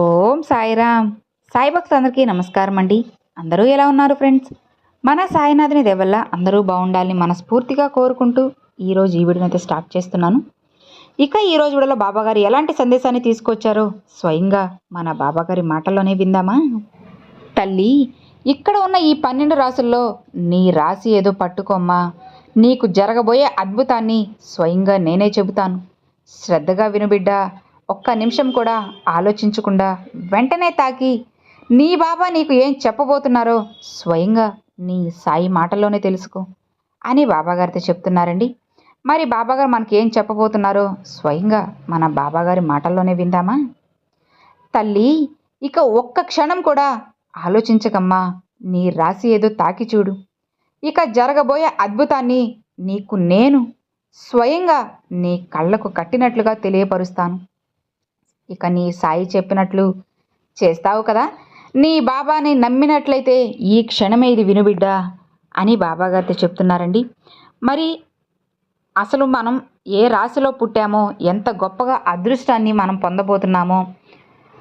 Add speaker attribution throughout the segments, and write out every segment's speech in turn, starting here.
Speaker 1: ఓం సాయిరామ్. సాయి భక్తులందరికీ నమస్కారం అండి. అందరూ ఎలా ఉన్నారు ఫ్రెండ్స్? మన సాయినాథుని దేవల్ల అందరూ బాగుండాలని మనస్ఫూర్తిగా కోరుకుంటూ ఈరోజు ఈ వీడియోని అయితే స్టార్ట్ చేస్తున్నాను. ఇక ఈరోజు వీడియోలో బాబాగారు ఎలాంటి సందేశాన్ని తీసుకొచ్చారో స్వయంగా మన బాబాగారి మాటల్లోనే విందామా? తల్లి ఇక్కడ ఉన్న ఈ పన్నెండు రాసుల్లో నీ రాశి ఏదో పట్టుకోమ్మా. నీకు జరగబోయే అద్భుతాన్ని స్వయంగా నేనే చెబుతాను. శ్రద్ధగా వినుబిడ్డా ఒక్క నిమిషం కూడా ఆలోచించకుండా వెంటనే తాకి నీ బాబా నీకు ఏం చెప్పబోతున్నారో స్వయంగా నీ సాయి మాటల్లోనే తెలుసుకో అని బాబాగారితో చెప్తున్నారండి. మరి బాబాగారు మనకి ఏం చెప్పబోతున్నారో స్వయంగా మన బాబాగారి మాటల్లోనే విందామా? తల్లి ఇక ఒక్క క్షణం కూడా ఆలోచించకమ్మా నీ రాసి ఏదో తాకి చూడు. ఇక జరగబోయే అద్భుతాన్ని నీకు నేను స్వయంగా నీ కళ్ళకు కట్టినట్లుగా తెలియపరుస్తాను. ఇక నీ సాయి చెప్పినట్లు చేస్తావు కదా? నీ బాబాని నమ్మినట్లయితే ఈ క్షణమే ఇది వినుబిడ్డా అని బాబాగారితో చెప్తున్నారండి. మరి అసలు మనం ఏ రాశిలో పుట్టామో ఎంత గొప్పగా అదృష్టాన్ని మనం పొందబోతున్నామో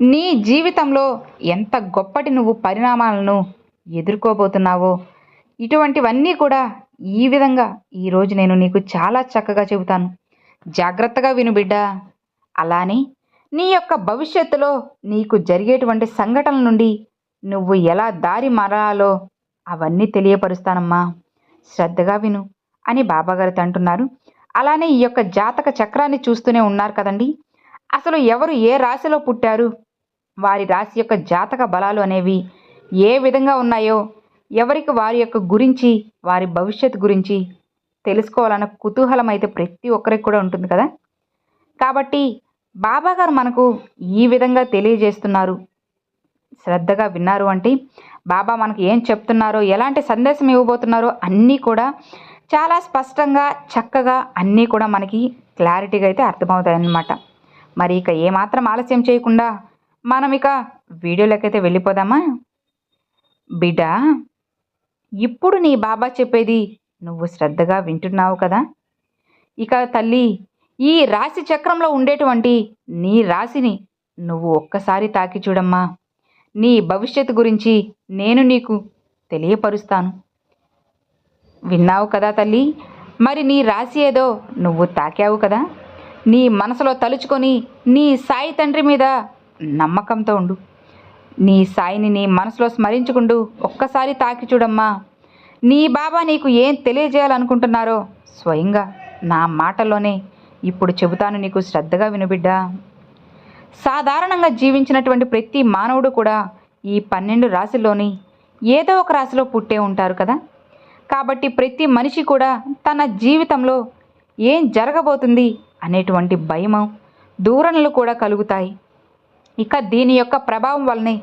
Speaker 1: నీ జీవితంలో ఎంత గొప్పటి నువ్వు పరిణామాలను ఎదుర్కోబోతున్నావో ఇటువంటివన్నీ కూడా ఈ విధంగా ఈరోజు నేను నీకు చాలా చక్కగా చెబుతాను. జాగ్రత్తగా విను బిడ్డ. అలానే నీ యొక్క భవిష్యత్తులో నీకు జరిగేటువంటి సంఘటనల నుండి నువ్వు ఎలా దారి మారాలో అవన్నీ తెలియపరుస్తానమ్మా. శ్రద్ధగా విను అని బాబాగారితో అంటున్నారు. అలానే ఈ యొక్క జాతక చక్రాన్ని చూస్తూనే ఉన్నారు కదండి. అసలు ఎవరు ఏ రాశిలో పుట్టారు? వారి రాశి యొక్క జాతక బలాలు అనేవి ఏ విధంగా ఉన్నాయో ఎవరికి వారి యొక్క గురించి వారి భవిష్యత్తు గురించి తెలుసుకోవాలన్న కుతూహలం అయితే ప్రతి ఒక్కరికి కూడా ఉంటుంది కదా. కాబట్టి బాబా గారు మనకు ఈ విధంగా తెలియజేస్తున్నారు. శ్రద్ధగా విన్నారు అంటే బాబా మనకు ఏం చెప్తున్నారో ఎలాంటి సందేశం ఇవ్వబోతున్నారో అన్నీ కూడా చాలా స్పష్టంగా చక్కగా అన్నీ కూడా మనకి క్లారిటీగా అయితే అర్థమవుతాయన్నమాట. మరి ఇక ఏమాత్రం ఆలస్యం చేయకుండా మనం ఇక వీడియోలోకైతే వెళ్ళిపోదామా? బిడ్డ ఇప్పుడు నీ బాబా చెప్పేది నువ్వు శ్రద్ధగా వింటున్నావు కదా? ఇక తల్లి ఈ రాశి చక్రంలో ఉండేటువంటి నీ రాశిని నువ్వు ఒక్కసారి తాకి చూడమ్మా. నీ భవిష్యత్తు గురించి నేను నీకు తెలియపరుస్తాను. విన్నావు కదా తల్లి? మరి నీ రాశి ఏదో నువ్వు తాకావు కదా? నీ మనసులో తలుచుకొని నీ సాయి తండ్రి మీద నమ్మకంతో ఉండు. నీ సాయిని నీ మనసులో స్మరించుకుంటూ ఒక్కసారి తాకి చూడమ్మా. నీ బాబా నీకు ఏం తెలియజేయాలనుకుంటున్నారో స్వయంగా నా మాటలోనే ఇప్పుడు చెబుతాను నీకు శ్రద్ధగా వినుబిడ్డా సాధారణంగా జీవించినటువంటి ప్రతి మానవుడు కూడా ఈ పన్నెండు రాశిలోని ఏదో ఒక రాశిలో పుట్టే ఉంటారు కదా. కాబట్టి ప్రతి మనిషి కూడా తన జీవితంలో ఏం జరగబోతుంది అనేటువంటి భయము దూరణలు కూడా కలుగుతాయి. ఇక దీని యొక్క ప్రభావం వల్లనే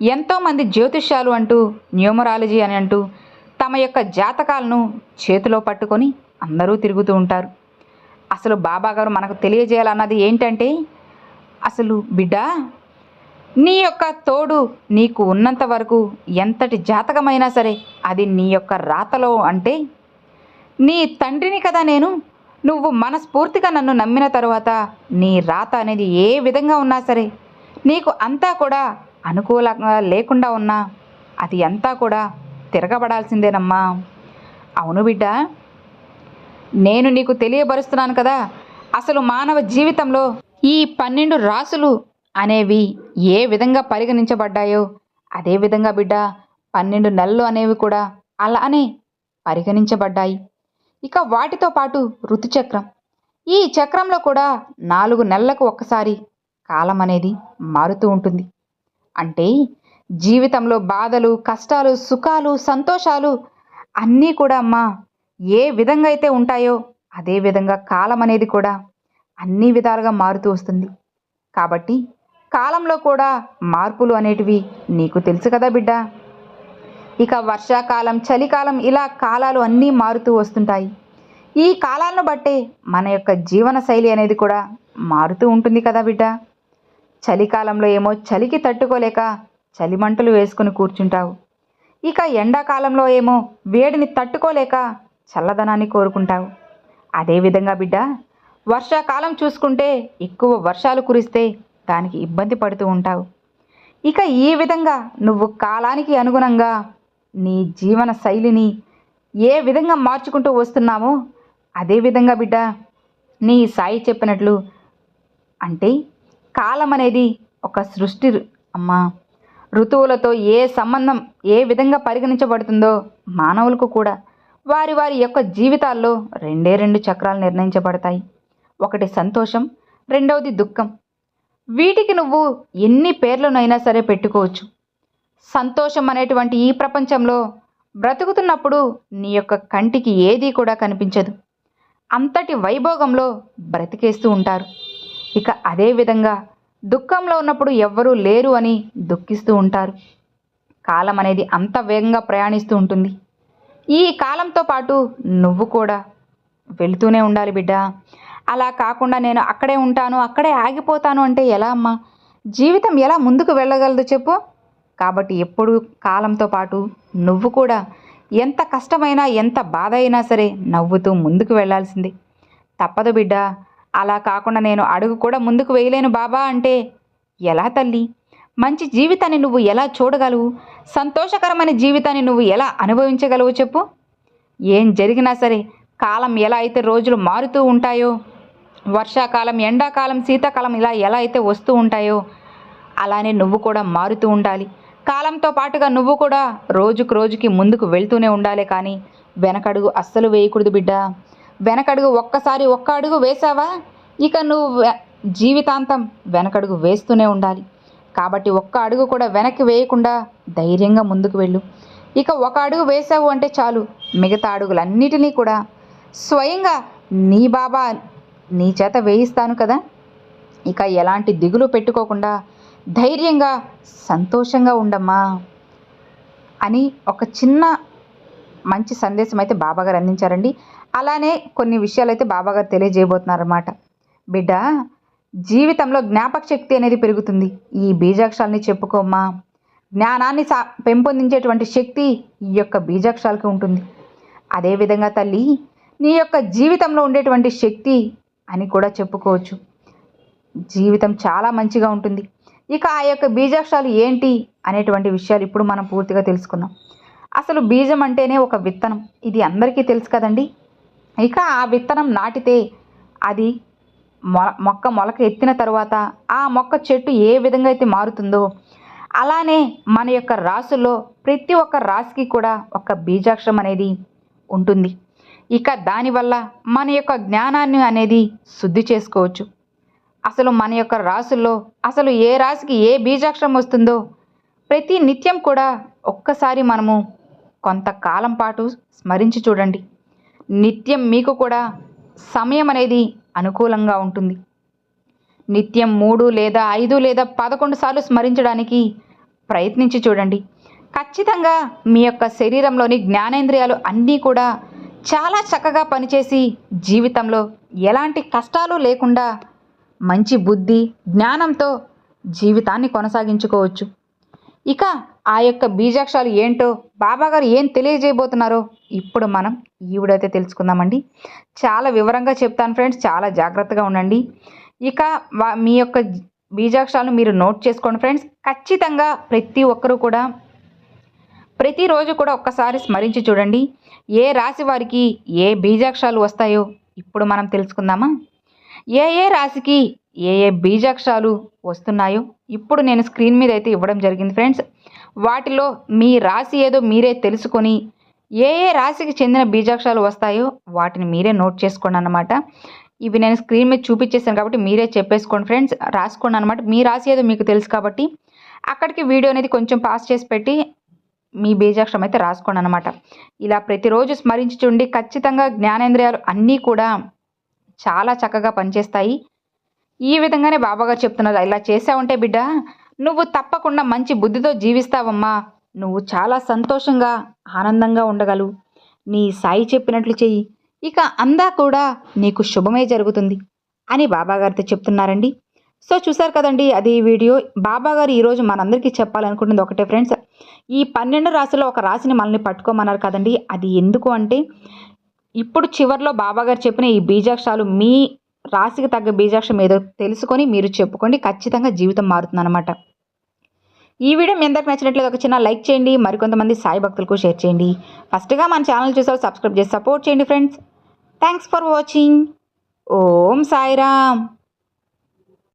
Speaker 1: ఎంతోమంది జ్యోతిష్యాలు అంటూ న్యూమరాలజీ అని అంటూ తమ యొక్క జాతకాలను చేతిలో పట్టుకొని అందరూ తిరుగుతూ ఉంటారు. అసలు బాబా గారు మనకు తెలియజేయాలన్నది ఏంటంటే అసలు బిడ్డ నీ యొక్క తోడు నీకు ఉన్నంత వరకు ఎంతటి జాతకమైనా సరే అది నీ యొక్క రాతలో అంటే నీ తండ్రిని కదా నేను నువ్వు మనస్ఫూర్తిగా నన్ను నమ్మిన తరువాత నీ రాత అనేది ఏ విధంగా ఉన్నా సరే నీకు అంతా కూడా అనుకూలంగా లేకుండా ఉన్నా అది అంతా కూడా తిరగబడాల్సిందేనమ్మా. అవును బిడ్డ నేను నీకు తెలియబరుస్తున్నాను కదా. అసలు మానవ జీవితంలో ఈ పన్నెండు రాసులు అనేవి ఏ విధంగా పరిగణించబడ్డాయో? అదే విధంగా బిడ్డ పన్నెండు నెలలు అనేవి కూడా అలానే పరిగణించబడ్డాయి. ఇక వాటితో పాటు ఋతుచక్రం. ఈ చక్రంలో కూడా నాలుగు నెలలకు ఒక్కసారి కాలం అనేది మారుతూ ఉంటుంది. అంటే జీవితంలో బాధలు కష్టాలు సుఖాలు సంతోషాలు అన్నీ కూడా అమ్మా ఏ విధంగా అయితే ఉంటాయో అదే విధంగా కాలం అనేది కూడా అన్ని విధాలుగా మారుతూ వస్తుంది. కాబట్టి కాలంలో కూడా మార్పులు అనేటివి నీకు తెలుసు కదా బిడ్డ. ఇక వర్షాకాలం చలికాలం ఇలా కాలాలు అన్నీ మారుతూ వస్తుంటాయి. ఈ కాలాలను బట్టే మన యొక్క జీవన శైలి అనేది కూడా మారుతూ ఉంటుంది కదా బిడ్డ. చలికాలంలో ఏమో చలికి తట్టుకోలేక చలిమంటలు వేసుకుని కూర్చుంటావు. ఇక ఎండాకాలంలో ఏమో వేడిని తట్టుకోలేక చల్లదనాన్ని కోరుకుంటావు. అదేవిధంగా బిడ్డ వర్షాకాలం చూసుకుంటే ఎక్కువ వర్షాలు కురిస్తే దానికి ఇబ్బంది పడుతూ ఉంటావు. ఇక ఈ విధంగా నువ్వు కాలానికి అనుగుణంగా నీ జీవన శైలిని ఏ విధంగా మార్చుకుంటూ వస్తున్నామో అదే విధంగా బిడ్డ నీ సాయి చెప్పినట్లు అంటే కాలం అనేది ఒక సృష్టి అమ్మా. ఋతువులతో ఏ సంబంధం ఏ విధంగా పరిగణించబడుతుందో మానవులకు కూడా వారి వారి యొక్క జీవితాల్లో రెండే రెండు చక్రాలు నిర్ణయించబడతాయి. ఒకటి సంతోషం రెండవది దుఃఖం. వీటికి నువ్వు ఎన్ని పేర్లనైనా సరే పెట్టుకోవచ్చు. సంతోషం అనేటువంటి ఈ ప్రపంచంలో బ్రతుకుతున్నప్పుడు నీ యొక్క కంటికి ఏదీ కూడా కనిపించదు. అంతటి వైభోగంలో బ్రతికేస్తూ ఉంటారు. ఇక అదే విధంగా దుఃఖంలో ఉన్నప్పుడు ఎవ్వరూ లేరు అని దుఃఖిస్తూ ఉంటారు. కాలం అనేది అంత వేగంగా ప్రయాణిస్తూ ఉంటుంది. ఈ కాలంతో పాటు నువ్వు కూడా వెళుతూనే ఉండాలి బిడ్డ. అలా కాకుండా నేను అక్కడే ఉంటాను అక్కడే ఆగిపోతాను అంటే ఎలా అమ్మా? జీవితం ఎలా ముందుకు వెళ్ళగలదు చెప్పు. కాబట్టి ఎప్పుడు కాలంతో పాటు నువ్వు కూడా ఎంత కష్టమైనా ఎంత బాధ అయినా సరే నవ్వుతూ ముందుకు వెళ్ళాల్సిందే. తప్పదు బిడ్డ. అలా కాకుండా నేను అడుగు కూడా ముందుకు వేయలేను బాబా అంటే ఎలా తల్లి? మంచి జీవితాన్ని నువ్వు ఎలా చూడగలవు? సంతోషకరమైన జీవితాన్ని నువ్వు ఎలా అనుభవించగలవు చెప్పు? ఏం జరిగినా సరే కాలం ఎలా అయితే రోజులు మారుతూ ఉంటాయో వర్షాకాలం ఎండాకాలం శీతాకాలం ఇలా ఎలా అయితే వస్తూ ఉంటాయో అలానే నువ్వు కూడా మారుతూ ఉండాలి. కాలంతో పాటుగా నువ్వు కూడా రోజుకు రోజుకి ముందుకు వెళ్తూనే ఉండాలి కానీ వెనకడుగు అస్సలు వేయకూడదు బిడ్డ. వెనకడుగు ఒక్కసారి ఒక్క అడుగు వేసావా? ఇక నువ్వు జీవితాంతం వెనకడుగు వేస్తూనే ఉండాలి. కాబట్టి ఒక్క అడుగు కూడా వెనక్కి వేయకుండా ధైర్యంగా ముందుకు వెళ్ళు. ఇక ఒక అడుగు వేసావు అంటే చాలు. మిగతా అడుగులన్నిటినీ కూడా స్వయంగా నీ బాబా నీ చేత వేయిస్తాను కదా. ఇక ఎలాంటి దిగులు పెట్టుకోకుండా ధైర్యంగా సంతోషంగా ఉండమ్మా అని ఒక చిన్న మంచి సందేశం అయితే బాబాగారు అందించారండి. అలానే కొన్ని విషయాలు అయితే బాబాగారు తెలియజేయబోతున్నారన్నమాట. బిడ్డ జీవితంలో జ్ఞాపక శక్తి అనేది పెరుగుతుంది. ఈ బీజాక్షరాల్ని చెప్పుకోమ్మా. జ్ఞానాన్ని సా పెంపొందించేటువంటి శక్తి ఈ యొక్క బీజాక్షరాలకి ఉంటుంది. అదేవిధంగా తల్లి నీ యొక్క జీవితంలో ఉండేటువంటి శక్తి అని కూడా చెప్పుకోవచ్చు. జీవితం చాలా మంచిగా ఉంటుంది. ఇక ఆ యొక్క బీజాక్షరాలు ఏంటి అనేటువంటి విషయాలు ఇప్పుడు మనం పూర్తిగా తెలుసుకుందాం. అసలు బీజం అంటేనే ఒక విత్తనం. ఇది అందరికీ తెలుసు కదండి? ఇక ఆ విత్తనం నాటితే అది మొక్క మొలక ఎత్తిన తర్వాత ఆ మొక్క చెట్టు ఏ విధంగా అయితే మారుతుందో అలానే మన యొక్క రాసుల్లో ప్రతి ఒక్క రాశికి కూడా ఒక బీజాక్షరం అనేది ఉంటుంది. ఇక దానివల్ల మన యొక్క జ్ఞానాన్ని అనేది శుద్ధి చేసుకోవచ్చు. అసలు మన యొక్క రాసుల్లో అసలు ఏ రాశికి ఏ బీజాక్షరం వస్తుందో ప్రతి నిత్యం కూడా ఒక్కసారి మనము కొంతకాలం పాటు స్మరించి చూడండి. నిత్యం మీకు కూడా సమయం అనేది అనుకూలంగా ఉంటుంది. నిత్యం మూడు లేదా ఐదు లేదా పదకొండు సార్లు స్మరించడానికి ప్రయత్నించి చూడండి. ఖచ్చితంగా మీ యొక్క శరీరంలోని జ్ఞానేంద్రియాలు అన్నీ కూడా చాలా చక్కగా పనిచేసి జీవితంలో ఎలాంటి కష్టాలు లేకుండా మంచి బుద్ధి జ్ఞానంతో జీవితాన్ని కొనసాగించుకోవచ్చు. ఇక ఆ యొక్క బీజాక్షరాలు ఏంటో బాబాగారు ఏం తెలియజేయబోతున్నారో ఇప్పుడు మనం ఈవిడైతే తెలుసుకుందామండి. చాలా వివరంగా చెప్తాను ఫ్రెండ్స్ చాలా జాగ్రత్తగా ఉండండి. ఇక వా- మీ యొక్క బీజాక్షరాలను మీరు నోట్ చేసుకోండి ఫ్రెండ్స్. ఖచ్చితంగా ప్రతి ఒక్కరూ కూడా ప్రతిరోజు కూడా ఒక్కసారి స్మరించి చూడండి. ఏ రాశి వారికి ఏ బీజాక్షరాలు వస్తాయో ఇప్పుడు మనం తెలుసుకుందామా? ఏ ఏ రాశికి ఏ ఏ బీజాక్షరాలు వస్తున్నాయో ఇప్పుడు నేను స్క్రీన్ మీద అయితే ఇవ్వడం జరిగింది ఫ్రెండ్స్. వాటిలో మీ రాశి ఏదో మీరే తెలుసుకొని ఏ ఏ రాశికి చెందిన బీజాక్షరాలు వస్తాయో వాటిని మీరే నోట్ చేసుకోండి అన్నమాట. ఇవి నేను స్క్రీన్ మీద చూపించేసాను కాబట్టి మీరే చెప్పేసుకోండి ఫ్రెండ్స్. రాసుకోండి అనమాట మీ రాశి ఏదో మీకు తెలుసు కాబట్టి అక్కడికి వీడియో అనేది కొంచెం పాస్ చేసి పెట్టి మీ బీజాక్షరం అయితే రాసుకోండి అనమాట ఇలా ప్రతిరోజు స్మరించి చూడండి ఖచ్చితంగా జ్ఞానేంద్రియాలు అన్నీ కూడా చాలా చక్కగా పనిచేస్తాయి. ఈ విధంగానే బాబాగారు చెప్తున్నారు. ఇలా చేసావుంటే బిడ్డ నువ్వు తప్పకుండా మంచి బుద్ధితో జీవిస్తావమ్మా. నువ్వు చాలా సంతోషంగా ఆనందంగా ఉండగలవు. నీ సాయి చెప్పినట్లు చెయ్యి. ఇక అందా కూడా నీకు శుభమే జరుగుతుంది అని బాబాగారితో చెప్తున్నారండి. సో చూసారు కదండి అది వీడియో. బాబాగారు ఈరోజు మనందరికీ చెప్పాలనుకుంటుంది ఒకటే ఫ్రెండ్స్. ఈ పన్నెండు రాశిలో ఒక రాశిని మనల్ని పట్టుకోమన్నారు కదండి. అది ఎందుకు అంటే ఇప్పుడు చివర్లో బాబాగారు చెప్పిన ఈ బీజాక్షరాలు మీ రాశికి తగ్గ బీజాక్షరం ఏదో తెలుసుకొని మీరు చెప్పుకోండి. ఖచ్చితంగా జీవితం మారుతుందన్నమాట. ఈ వీడియో మీ అందరికి నచ్చినట్లయితే ఒక చిన్న లైక్ చేయండి. మరికొంతమంది సాయి భక్తులకు షేర్ చేయండి. ఫస్ట్గా మన ఛానల్ చూసావు సబ్స్క్రైబ్ చేసి సపోర్ట్ చేయండి friends. Thanks for watching. Om Sairam.